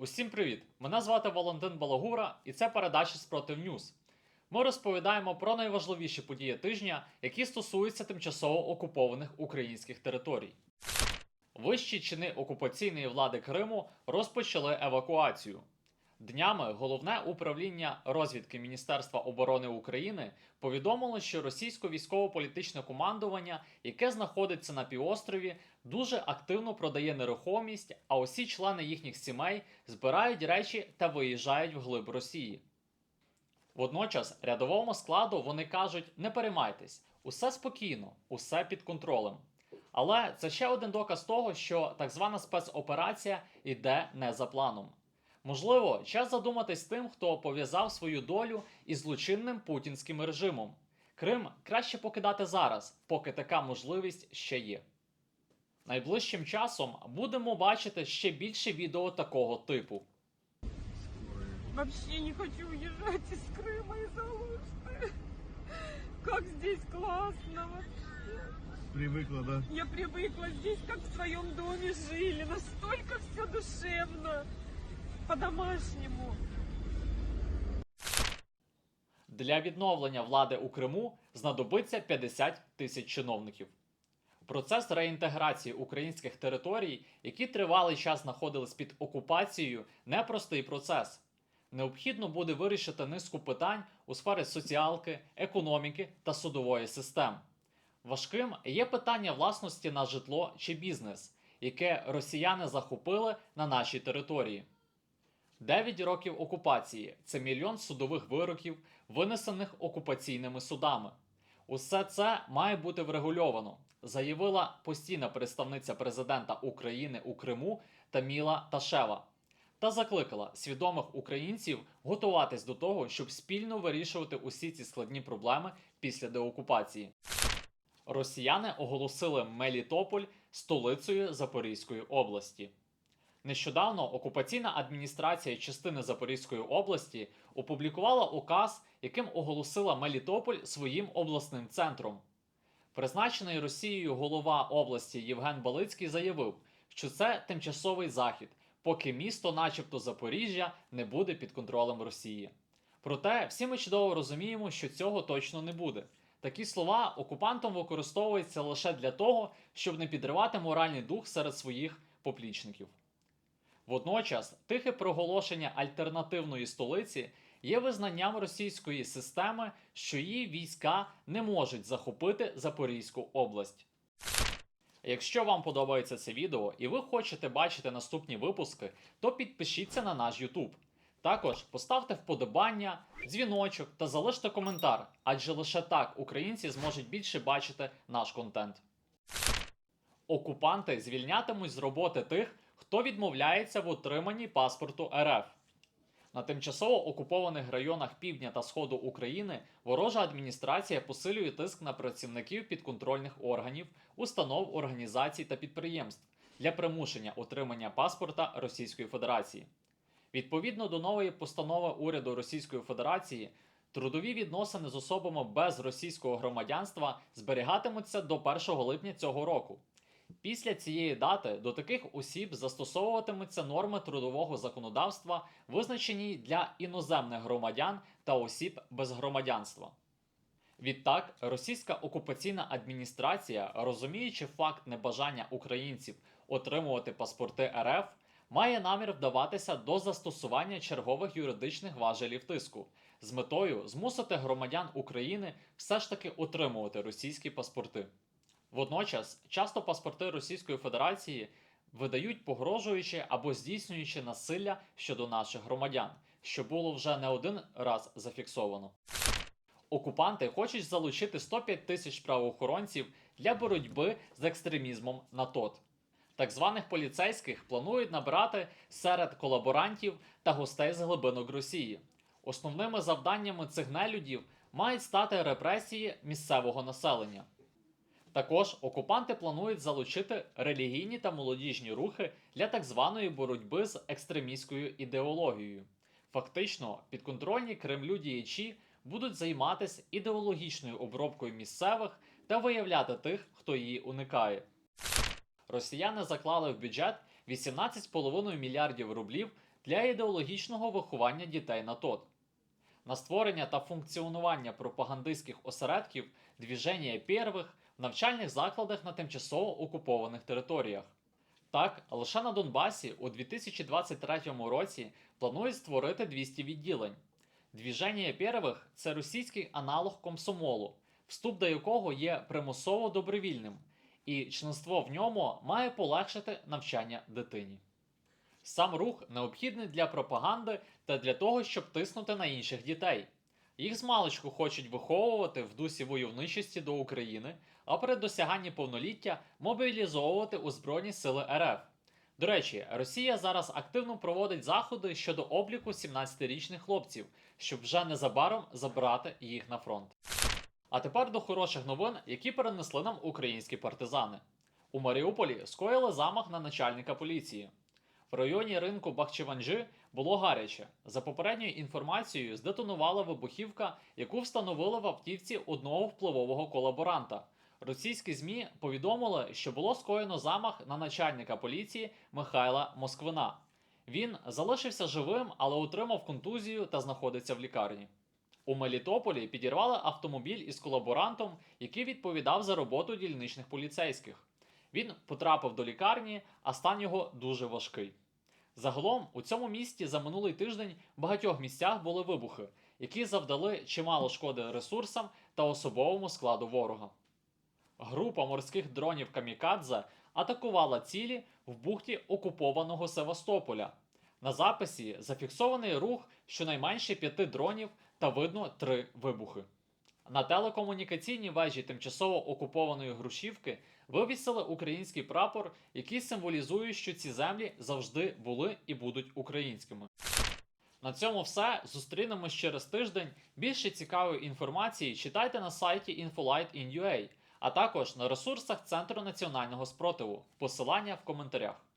Усім привіт! Мене звати Валентин Балагура, і це передача Спротив Ньюз. Ми розповідаємо про найважливіші події тижня, які стосуються тимчасово окупованих українських територій. Вищі чини окупаційної влади Криму розпочали евакуацію. Днями головне управління розвідки Міністерства оборони України повідомило, що російське військово-політичне командування, яке знаходиться на півострові, дуже активно продає нерухомість, а усі члени їхніх сімей збирають речі та виїжджають вглиб Росії. Водночас рядовому складу вони кажуть: не переймайтесь, усе спокійно, усе під контролем. Але це ще один доказ того, що так звана спецоперація йде не за планом. Можливо, час задуматись тим, хто пов'язав свою долю із злочинним путінським режимом. Крим краще покидати зараз, поки така можливість ще є. Найближчим часом будемо бачити ще більше відео такого типу. Вообще не хочу уезжать из Крыма из Алушты. Как здесь классно вообще. Привыкла, да? Я привыкла здесь, как в своем доме жили. Настолько все душевно. По-домашнему. Для відновлення влади у Криму знадобиться 50 тисяч чиновників. Процес реінтеграції українських територій, які тривалий час знаходились під окупацією, непростий процес. Необхідно буде вирішити низку питань у сфері соціалки, економіки та судової систем. Важким є питання власності на житло чи бізнес, яке росіяни захопили на нашій території. 9 років окупації це мільйон судових вироків, винесених окупаційними судами. Усе це має бути врегульовано, заявила постійна представниця президента України у Криму Таміла Ташева. Та закликала свідомих українців готуватись до того, щоб спільно вирішувати усі ці складні проблеми після деокупації. Росіяни оголосили Мелітополь столицею Запорізької області. Нещодавно окупаційна адміністрація частини Запорізької області опублікувала указ, яким оголосила Мелітополь своїм обласним центром. Призначений Росією голова області Євген Балицький заявив, що це тимчасовий захід, поки місто, начебто Запоріжжя, не буде під контролем Росії. Проте всі ми чудово розуміємо, що цього точно не буде. Такі слова окупантом використовуються лише для того, щоб не підривати моральний дух серед своїх поплічників. Водночас, тихе проголошення альтернативної столиці є визнанням російської системи, що її війська не можуть захопити Запорізьку область. Якщо вам подобається це відео і ви хочете бачити наступні випуски, то підпишіться на наш YouTube. Також поставте вподобання, дзвіночок та залиште коментар, адже лише так українці зможуть більше бачити наш контент. Окупанти звільнятимуть з роботи тих, хто відмовляється в отриманні паспорту РФ. На тимчасово окупованих районах півдня та сходу України ворожа адміністрація посилює тиск на працівників підконтрольних органів, установ, організацій та підприємств для примушення отримання паспорта Російської Федерації. Відповідно до нової постанови уряду Російської Федерації, трудові відносини з особами без російського громадянства зберігатимуться до 1 липня цього року. Після цієї дати до таких осіб застосовуватимуться норми трудового законодавства, визначені для іноземних громадян та осіб без громадянства. Відтак, російська окупаційна адміністрація, розуміючи факт небажання українців отримувати паспорти РФ, має намір вдаватися до застосування чергових юридичних важелів тиску з метою змусити громадян України все ж таки отримувати російські паспорти. Водночас, часто паспорти Російської Федерації видають погрожуючи або здійснюючи насилля щодо наших громадян, що було вже не один раз зафіксовано. Окупанти хочуть залучити 105 тисяч правоохоронців для боротьби з екстремізмом на ТОТ. Так званих поліцейських планують набрати серед колаборантів та гостей з глибинок Росії. Основними завданнями цих нелюдів мають стати репресії місцевого населення. Також окупанти планують залучити релігійні та молодіжні рухи для так званої боротьби з екстремістською ідеологією. Фактично, підконтрольні Кремлю діячі будуть займатися ідеологічною обробкою місцевих та виявляти тих, хто її уникає. Росіяни заклали в бюджет 18,5 мільярдів рублів для ідеологічного виховання дітей на ТОТ, на створення та функціонування пропагандистських осередків двіження первих навчальних закладах на тимчасово окупованих територіях. Так, лише на Донбасі у 2023 році планують створити 200 відділень. Двіження первих це російський аналог комсомолу, вступ до якого є примусово добровільним, і членство в ньому має полегшити навчання дитині. Сам рух необхідний для пропаганди та для того, щоб тиснути на інших дітей. Їх змалечку хочуть виховувати в дусі войовничості до України, а при досяганні повноліття мобілізовувати у Збройні Сили РФ. До речі, Росія зараз активно проводить заходи щодо обліку 17-річних хлопців, щоб вже незабаром забрати їх на фронт. А тепер до хороших новин, які перенесли нам українські партизани. У Маріуполі скоїли замах на начальника поліції. В районі ринку Бахчеванджи було гаряче. За попередньою інформацією, здетонувала вибухівка, яку встановили в автівці одного впливового колаборанта. Російські ЗМІ повідомили, що було скоєно замах на начальника поліції Михайла Москвина. Він залишився живим, але отримав контузію та знаходиться в лікарні. У Мелітополі підірвали автомобіль із колаборантом, який відповідав за роботу дільничних поліцейських. Він потрапив до лікарні, а стан його дуже важкий. Загалом у цьому місті за минулий тиждень в багатьох місцях були вибухи, які завдали чимало шкоди ресурсам та особовому складу ворога. Група морських дронів Камікадзе атакувала цілі в бухті окупованого Севастополя. На записі зафіксований рух щонайменше п'яти дронів та видно три вибухи. На телекомунікаційній вежі тимчасово окупованої Грушівки вивісили український прапор, який символізує, що ці землі завжди були і будуть українськими. На цьому все. Зустрінемось через тиждень. Більше цікавої інформації читайте на сайті Infolight.in.ua, а також на ресурсах Центру національного спротиву. Посилання в коментарях.